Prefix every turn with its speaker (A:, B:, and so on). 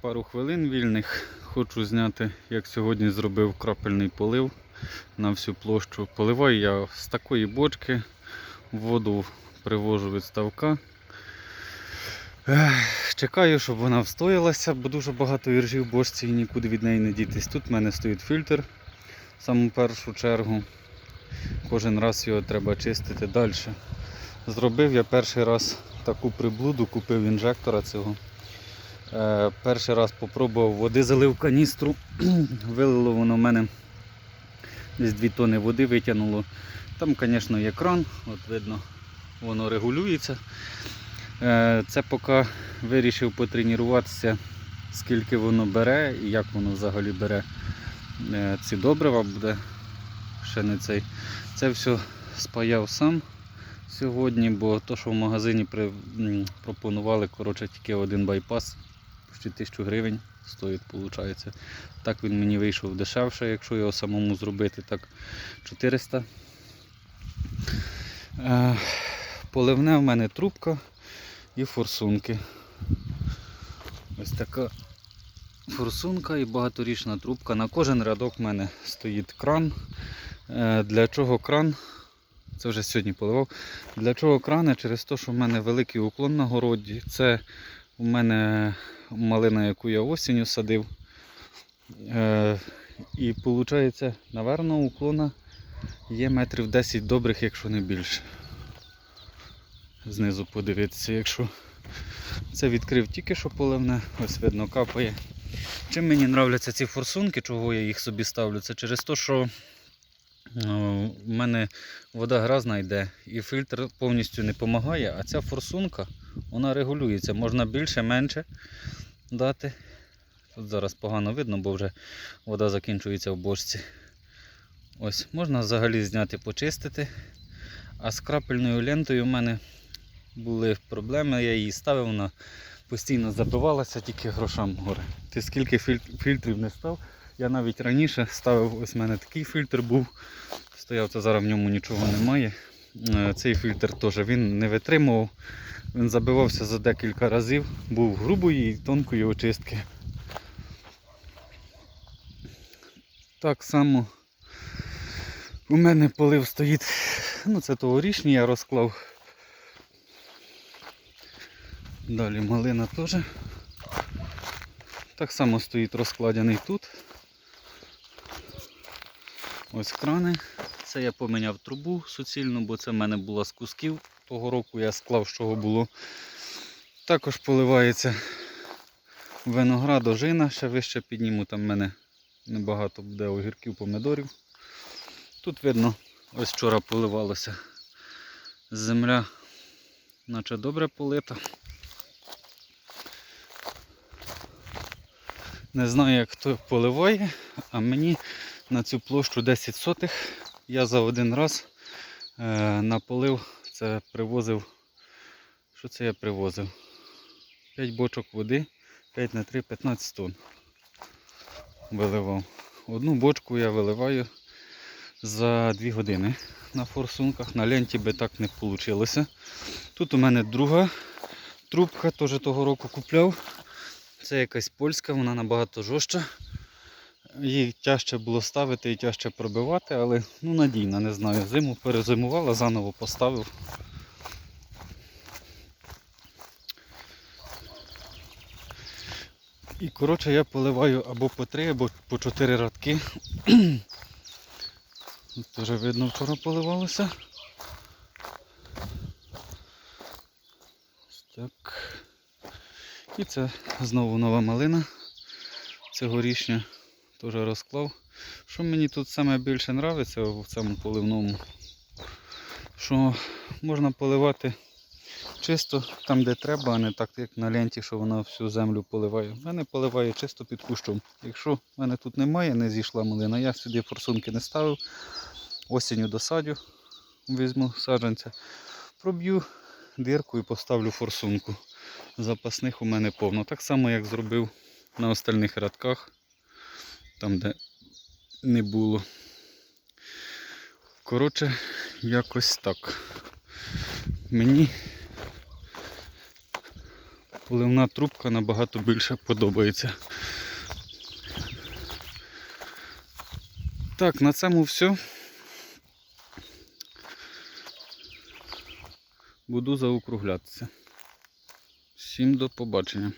A: пару хвилин вільних. Хочу зняти, як сьогодні зробив крапельний полив на всю площу. Поливаю я з такої бочки, воду привожу від ставка. Чекаю, щоб вона встоялася, бо дуже багато іржі в бочці і нікуди від неї не дітись. Тут в мене стоїть фільтр в саму першу чергу. Кожен раз його треба чистити далі. Зробив я перший раз таку приблуду, купив інжектора цього. Е, перший раз попробував води, залив каністру, вилило воно в мене десь 2 тони води витягнуло. Там, звісно, є кран, от видно, воно регулюється. Е, Це поки вирішив потренуватися, скільки воно бере і як воно взагалі бере е, ці добрива буде. Ще не цей. Це все спаяв сам сьогодні, бо то, що в магазині пропонували, коротше, тільки один байпас, почти 1000 гривень стоїть, виходить. Так він мені вийшов дешевше, якщо його самому зробити, так 400. Е, Поливне в мене трубка і форсунки. Ось така форсунка і багаторічна трубка. На кожен рядок в мене стоїть кран. Е, Для чого кран? Це вже сьогодні поливав. Для чого крани? Через те, що в мене великий уклон на городі. Це у мене малина, яку я осінню садив. Е, І виходить, наверно, уклона є метрів 10 добрих, якщо не більше. Знизу подивитися, якщо це відкрив тільки що поливне, ось видно капає. Чим мені нравляться ці форсунки, чого я їх собі ставлю, це через те, що у мене вода гразна йде і фільтр повністю не допомагає, а ця форсунка вона регулюється. Можна більше, менше дати. Тут зараз погано видно, бо вже вода закінчується в бочці. Ось, можна взагалі зняти, почистити. А з крапельною лентою в мене були проблеми, я її ставив, вона постійно забивалася, тільки грошам горе. Ти скільки фільтрів не став? Я навіть раніше ставив, ось в мене такий фільтр був. Стояв, то зараз в ньому нічого немає. Е, Цей фільтр теж він не витримував. Він забивався за декілька разів, був грубої і тонкої очистки. Так само у мене полив стоїть, ну це тогорічний я розклав. Далі малина теж. Так само стоїть розкладений тут. Ось крани. Це я поміняв трубу суцільну, бо це в мене була з кусків. Того року я склав, з чого було. Також поливається виноград, ожина, ще вище підніму, там в мене небагато буде огірків, помидорів. Тут видно, ось вчора поливалося. Земля наче добре полита. Не знаю, як хто поливає, а мені на цю площу 10 сотих я за один раз е, наполив, це привозив. Що це я привозив? 5 бочок води, 5 на 3, 15 тонн виливав. Одну бочку я виливаю за 2 години на форсунках. На ленті би так не вийшло. Тут у мене друга трубка, теж того року купляв. Це якась польська, вона набагато жорстча. Її тяжче було ставити і тяжче пробивати, але ну, надійна, не знаю. Зиму перезимувала, заново поставив. І коротше я поливаю або по три, або по чотири радки. Тут Теж видно вчора поливалося. Так. І це знову нова малина цьогорічня. Теж розклав. Що мені тут саме більше подобається в цьому поливному, що можна поливати чисто там, де треба, а не так, як на ленті, що вона всю землю поливає. В мене поливає чисто під кущом. Якщо в мене тут немає, не зійшла малина, я сюди форсунки не ставив. Осінню досадю, візьму саджанця, проб'ю дирку і поставлю форсунку. Запасних у мене повно. Так само, як зробив на остальних рядках, там де не було. Коротше, якось так. Мені Поливна трубка набагато більше подобається. Так, на цьому все. Буду заокруглятися. Всім до побачення.